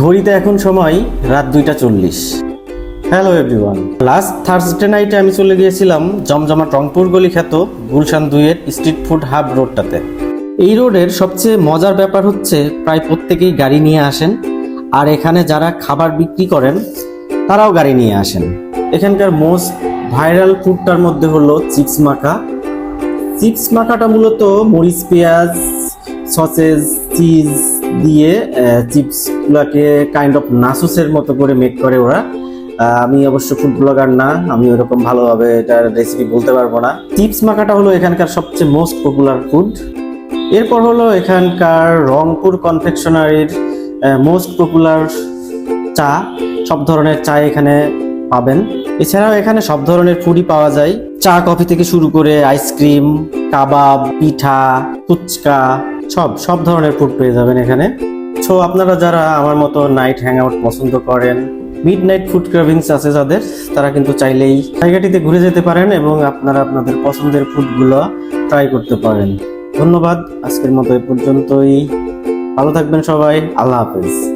ঘড়িতে এখন সময় রাত দুইটা চল্লিশ। হ্যালো এভরিওয়ান লাস্ট থার্সডে নাইটে আমি চলে গিয়েছিলাম জমজমা রংপুর গলি খ্যাত গুলশান দুইয়ের স্ট্রিট ফুড হাব রোডটাতে এই রোডের সবচেয়ে মজার ব্যাপার হচ্ছে প্রায় প্রত্যেকেই গাড়ি নিয়ে আসেন, আর এখানে যারা খাবার বিক্রি করেন, তারাও গাড়ি নিয়ে আসেন। এখানকার মোস্ট ভাইরাল ফুডটার মধ্যে হলো চিপস মাখা। চিপস মাখাটা মূলত মরিচ, পেঁয়াজ, সসেজ, চিজ দিয়ে চিপসগুলোকে কাইন্ড অফ নাসুসের মতো করে মেক করে ওরা। আমি অবশ্য ফুড ব্লগার না, আমি ওরকম ভালোভাবে এটার রেসিপি বলতে পারব না। চিপস মাখাটা হলো এখানকার সবচেয়ে মোস্ট পপুলার ফুড এরপর হলো এখানকার রংপুর কনফেকশনারির মোস্ট পপুলার চা। সব ধরনের চা এখানে পাবেন। এছাড়াও এখানে সব ধরনের ফুডই পাওয়া যায়। চা কফি থেকে শুরু করে আইসক্রিম কাবাব, পিঠা, ফুচকা। সব সব ধরনের ফুড পেয়ে যাবেন এখানে। সো আপনারা যারা আমার মতো নাইট হ্যাং আউট পছন্দ করেন মিড নাইট ফুড ক্রাভিংস আছে যাদের, তারা কিন্তু চাইলেই জায়গাটিতে ঘুরে যেতে পারেন এবং আপনারা আপনাদের পছন্দের ফুডগুলো ট্রাই করতে পারেন। ধন্যবাদ, আজকের মতো এ পর্যন্তই। ভালো থাকবেন সবাই, আল্লাহ হাফেজ।